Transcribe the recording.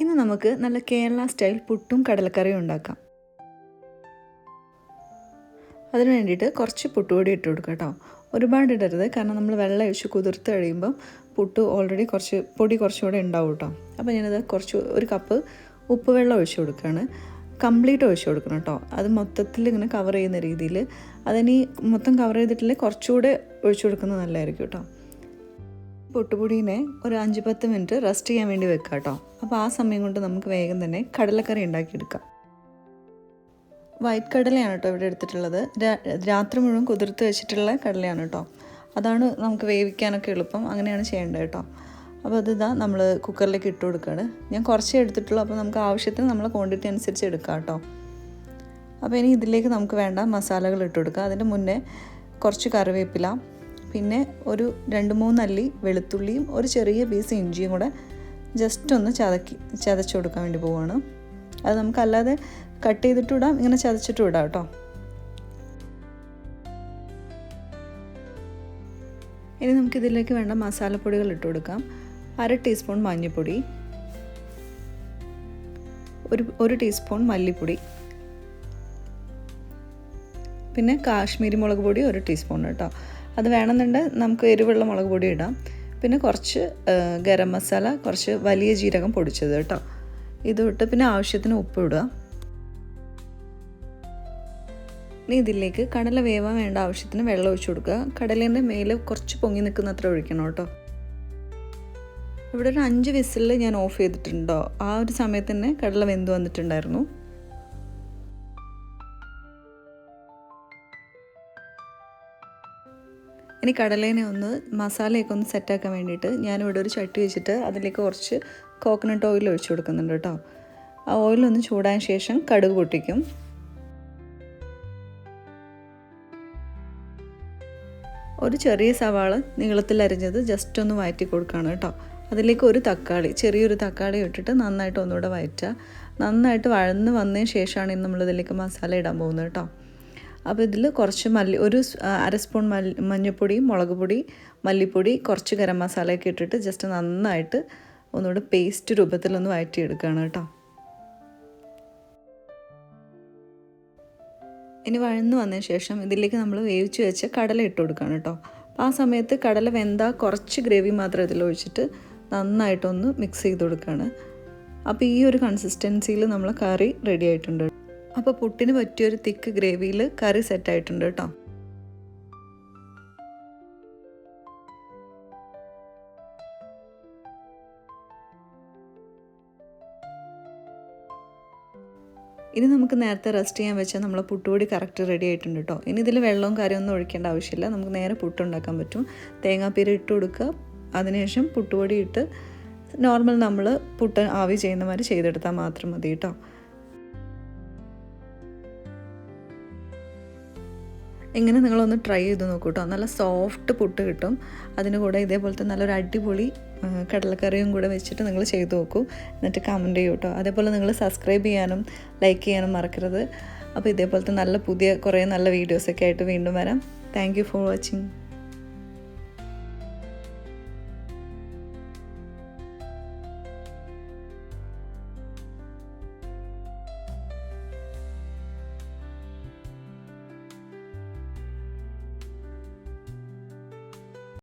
ഇന്ന് നമുക്ക് നല്ല കേരള സ്റ്റൈൽ പുട്ടും കടലക്കറിയും ഉണ്ടാക്കാം. അതിന് വേണ്ടിയിട്ട് കുറച്ച് പുട്ടുപൊടി ഇട്ട് കൊടുക്കുക കേട്ടോ. ഒരുപാട് ഇടരുത് കാരണം നമ്മൾ വെള്ളം ഒഴിച്ച് കുതിർത്ത് കഴിയുമ്പം പുട്ട് ഓൾറെഡി കുറച്ച് പൊടി കുറച്ചുകൂടെ ഉണ്ടാവും കേട്ടോ. അപ്പോൾ ഞാനത് കുറച്ച് ഒരു കപ്പ് ഉപ്പ് വെള്ളം ഒഴിച്ച് കൊടുക്കുകയാണ്. കംപ്ലീറ്റ് ഒഴിച്ച് കൊടുക്കണം കേട്ടോ. അത് മൊത്തത്തിൽ ഇങ്ങനെ കവർ ചെയ്യുന്ന രീതിയിൽ അതിനി മൊത്തം കവർ ചെയ്തിട്ടില്ലെങ്കിൽ കുറച്ചുകൂടെ ഒഴിച്ചു കൊടുക്കുന്നത് നല്ലതായിരിക്കും കേട്ടോ. പൊട്ടുപൊടീനെ ഒരു അഞ്ച് പത്ത് മിനിറ്റ് റെസ്റ്റ് ചെയ്യാൻ വേണ്ടി വെക്കാം കേട്ടോ അപ്പോൾ ആ സമയം കൊണ്ട് നമുക്ക് വേഗം തന്നെ കടലക്കറി ഉണ്ടാക്കിയെടുക്കാം. വൈറ്റ് കടലയാണ് കേട്ടോ ഇവിടെ എടുത്തിട്ടുള്ളത്. രാത്രി മുഴുവൻ കുതിർത്ത് വെച്ചിട്ടുള്ള കടലയാണ് കേട്ടോ അതാണ് നമുക്ക് വേവിക്കാനൊക്കെ എളുപ്പം. അങ്ങനെയാണ് ചെയ്യേണ്ടത് കേട്ടോ അപ്പോൾ അത് ഇതാ നമ്മൾ കുക്കറിലേക്ക് ഇട്ട് കൊടുക്കുകയാണ് ഞാൻ കുറച്ചേ എടുത്തിട്ടുള്ളൂ. അപ്പോൾ നമുക്ക് ആവശ്യത്തിന് നമ്മൾ ക്വാണ്ടിറ്റി അനുസരിച്ച് എടുക്കാം കേട്ടോ അപ്പോൾ ഇനി ഇതിലേക്ക് നമുക്ക് വേണ്ട മസാലകൾ ഇട്ട് കൊടുക്കുക അതിന്റെ മുന്നേ കുറച്ച് കറിവേപ്പില പിന്നെ ഒരു രണ്ട് മൂന്നല്ലി വെളുത്തുള്ളിയും ഒരു ചെറിയ പീസ് ഇഞ്ചിയും കൂടെ ജസ്റ്റ് ഒന്ന് ചതക്കി ചതച്ചു കൊടുക്കാൻ വേണ്ടി പോവാണ്. അത് നമുക്കല്ലാതെ കട്ട് ചെയ്തിട്ട് ഇടാം ഇങ്ങനെ ചതച്ചിട്ട് ഇടാം കേട്ടോ. ഇനി നമുക്കിതിലേക്ക് വേണ്ട മസാലപ്പൊടികൾ ഇട്ട് കൊടുക്കാം. അര ടീസ്പൂൺ മഞ്ഞൾപ്പൊടി ഒരു ഒരു ടീസ്പൂൺ മല്ലിപ്പൊടി പിന്നെ കാശ്മീരി മുളക് പൊടി ഒരു ടീസ്പൂൺ കേട്ടോ. അത് വേണമെന്നുണ്ടെങ്കിൽ നമുക്ക് എരിവുള്ള മുളക് പൊടി ഇടാം. പിന്നെ കുറച്ച് ഗരം മസാല കുറച്ച് വലിയ ജീരകം പൊടിച്ചത് കേട്ടോ. ഇത് ഇട്ട് പിന്നെ ആവശ്യത്തിന് ഉപ്പ് ഇടുക. ഇനി ഇതിലേക്ക് കടല വേവാൻ വേണ്ട ആവശ്യത്തിന് വെള്ളം ഒഴിച്ചു കൊടുക്കുക. കടലേന്റെ മേലെ കുറച്ച് പൊങ്ങി നിൽക്കുന്ന അത്ര ഒഴിക്കണം കേട്ടോ. ഇവിടെ ഒരു അഞ്ച് വിസിലിൽ ഞാൻ ഓഫ് ചെയ്തിട്ടുണ്ടോ ആ ഒരു സമയത്ത് തന്നെ കടല വെന്ത് വന്നിട്ടുണ്ടായിരുന്നു. ഇനി കടലേനെ ഒന്ന് മസാലയൊക്കെ ഒന്ന് സെറ്റാക്കാൻ വേണ്ടിയിട്ട് ഞാനിവിടെ ഒരു ചട്ടി വെച്ചിട്ട് അതിലേക്ക് കുറച്ച് കോക്കനട്ട് ഓയിൽ ഒഴിച്ചു കൊടുക്കുന്നുണ്ട് കേട്ടോ. ആ ഓയിലൊന്ന് ചൂടാൻ ശേഷം കടുക് പൊട്ടിക്കും. ഒരു ചെറിയ സവാള നീളത്തിൽ അരിഞ്ഞത് ജസ്റ്റ് ഒന്ന് വയറ്റി കൊടുക്കുകയാണ് കേട്ടോ. അതിലേക്ക് ഒരു തക്കാളി ചെറിയൊരു തക്കാളി ഇട്ടിട്ട് നന്നായിട്ട് ഒന്നുകൂടെ വയറ്റുക. നന്നായിട്ട് വഴന്ന് വന്നതിന് ശേഷമാണ് ഇന്ന് നമ്മളിതിലേക്ക് മസാല ഇടാൻ പോകുന്നത് കേട്ടോ. അപ്പോൾ ഇതിൽ കുറച്ച് മല്ലി ഒരു അര സ്പൂൺ മല്ലി മഞ്ഞൾപ്പൊടി മുളക് പൊടി മല്ലിപ്പൊടി കുറച്ച് ഗരം മസാലയൊക്കെ ഇട്ടിട്ട് ജസ്റ്റ് നന്നായിട്ട് ഒന്നുകൂടെ പേസ്റ്റ് രൂപത്തിലൊന്ന് വഴറ്റിയെടുക്കുകയാണ് കേട്ടോ. ഇനി വഴന്ന് വന്നതിന് ശേഷം ഇതിലേക്ക് നമ്മൾ വേവിച്ച് വെച്ച കടല ഇട്ട് കൊടുക്കുകയാണ് കേട്ടോ. അപ്പോൾ ആ സമയത്ത് കടല വെന്താ കുറച്ച് ഗ്രേവി മാത്രം ഇതിൽ ഒഴിച്ചിട്ട് നന്നായിട്ടൊന്ന് മിക്സ് ചെയ്ത് കൊടുക്കുകയാണ്. അപ്പോൾ ഈ ഒരു കൺസിസ്റ്റൻസിയിൽ നമ്മൾ കറി റെഡി ആയിട്ടുണ്ട് അപ്പോൾ പുട്ടിന് പറ്റിയൊരു തിക്ക് ഗ്രേവിയിൽ കറി സെറ്റ് ആയിട്ടുണ്ട് കേട്ടോ. ഇനി നമുക്ക് നേരത്തെ റെസ്റ്റ് ചെയ്യാൻ വെച്ചാൽ നമ്മളെ പുട്ടുപൊടി കറക്റ്റ് റെഡി ആയിട്ടുണ്ട് കേട്ടോ. ഇനി ഇതിൽ വെള്ളവും കാര്യമൊന്നും ഒഴിക്കേണ്ട ആവശ്യമില്ല. നമുക്ക് നേരെ പുട്ടുണ്ടാക്കാൻ പറ്റും. തേങ്ങാപ്പീര ഇട്ട് കൊടുക്കുക. അതിനുശേഷം പുട്ടുപൊടി ഇട്ട് നോർമൽ നമ്മൾ പുട്ട് ആവി ചെയ്യുന്ന മാതിരി ചെയ്തെടുത്താൽ മാത്രം മതി കേട്ടോ. ഇങ്ങനെ നിങ്ങളൊന്ന് ട്രൈ ചെയ്ത് നോക്കൂ കേട്ടോ നല്ല സോഫ്റ്റ് പുട്ട് കിട്ടും. അതിന് കൂടെ ഇതേപോലത്തെ നല്ലൊരു അടിപൊളി കടലക്കറിയും കൂടെ വെച്ചിട്ട് നിങ്ങൾ ചെയ്ത് നോക്കൂ. എന്നിട്ട് കമന്റ് ചെയ്യൂ കേട്ടോ അതേപോലെ നിങ്ങൾ സബ്സ്ക്രൈബ് ചെയ്യാനും ലൈക്ക് ചെയ്യാനും മറക്കരുത്. അപ്പോൾ ഇതേപോലത്തെ നല്ല പുതിയ കുറേ നല്ല വീഡിയോസൊക്കെ ആയിട്ട് വീണ്ടും വരാം. Thank for watching